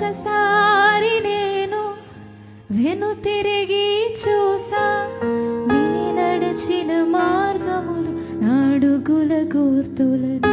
ఒకసారి నేను వెను తిరిగి చూసా నీ నడిచిన మార్గములు నాడుగుల గుర్తులను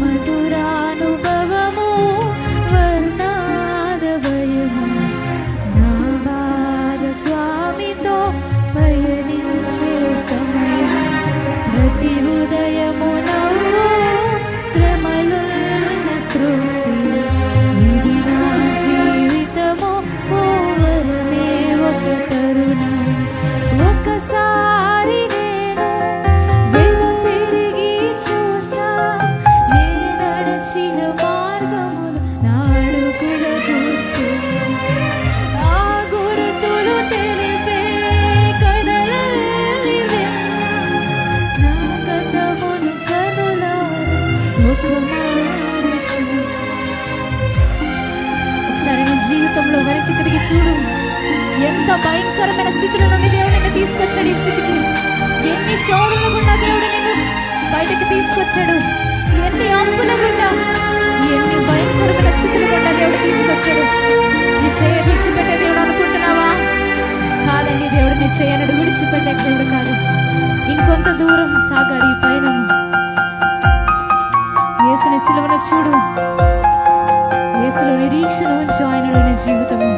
మధురానుభవము వర్ణాదవయము. జీవితంలో తిరిగి చూడు. ఎంత భయంకరమైన స్థితిలో నుండి దేవుడు నిన్ను తీసుకొచ్చాడు ఈ స్థితికి. ఎన్ని శోధనలు గుండా దేవుడు నిన్ను బయటకు తీసుకొచ్చాడు. ఎన్ని అప్పుల గుండా ఎన్ని భయంకరమైన స్థితులు గుండా దేవుడు తీసుకొచ్చాడు. నీ చేయ విడిచిపెట్టే దేవుడు అనుకుంటున్నావా? కాదండి దేవుడు నీ చేయనడు విడిచిపెట్టే దేవుడు కాదు. ఇంకొంత దూరం సాగాలి ఈ పయనము. యేసుని సిలువను చూడు. యేసులో నిరీక్షణ ఉంచు ఆయనలో నీ జీవితము